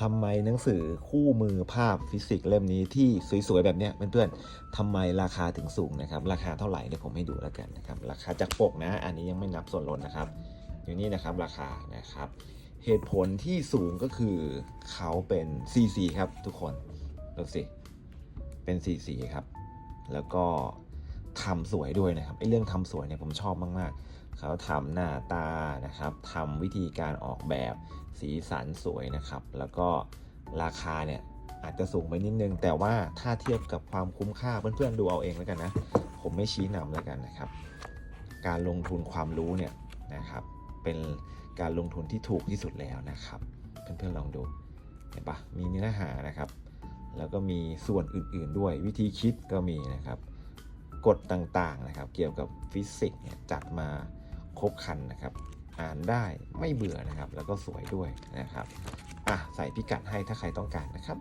ทำไมหนังสือคู่มือภาพฟิสิกส์เล่มนี้ที่สวยๆแบบเนี้ยเพื่อนๆทำไมราคาถึงสูงนะครับ ราคาเท่าไหร่เดี๋ยวผมให้ดูแล้วกันนะครับ ราคาจากปกนะ อันนี้ยังไม่นับส่วนลดนะครับ อยู่นี่นะครับราคานะครับ เหตุผลที่สูงก็คือเขาเป็น CC ครับทุกคนดูสิเป็น CC ครับ แล้วก็ ทำสวยด้วยนะครับไอ้เรื่องทำสวยเนี่ยผมชอบมากๆ เขาทำหน้าตานะครับทำวิธีการออกแบบสีสันสวยนะครับ แล้วก็ราคาเนี่ยอาจจะสูงไปนิดนึง แต่ว่าถ้าเทียบกับความคุ้มค่าเพื่อนๆดูเอาเองแล้วกันนะ ผมไม่ชี้นำแล้วกันนะครับ การลงทุนความรู้เนี่ยนะครับ เป็นการลงทุนที่ถูกที่สุดแล้วนะครับ เพื่อนๆลองดูเห็นปะมีเนื้อหานะครับ แล้วก็มีส่วนอื่นๆด้วยวิธีคิดก็มีนะครับ กฎต่างๆนะครับ เกี่ยวกับฟิสิกส์เนี่ยจัดมาครบคันนะครับ อ่านได้ไม่เบื่อนะครับ แล้วก็สวยด้วยนะครับอะใส่พิกัดให้ถ้าใครต้องการนะครับ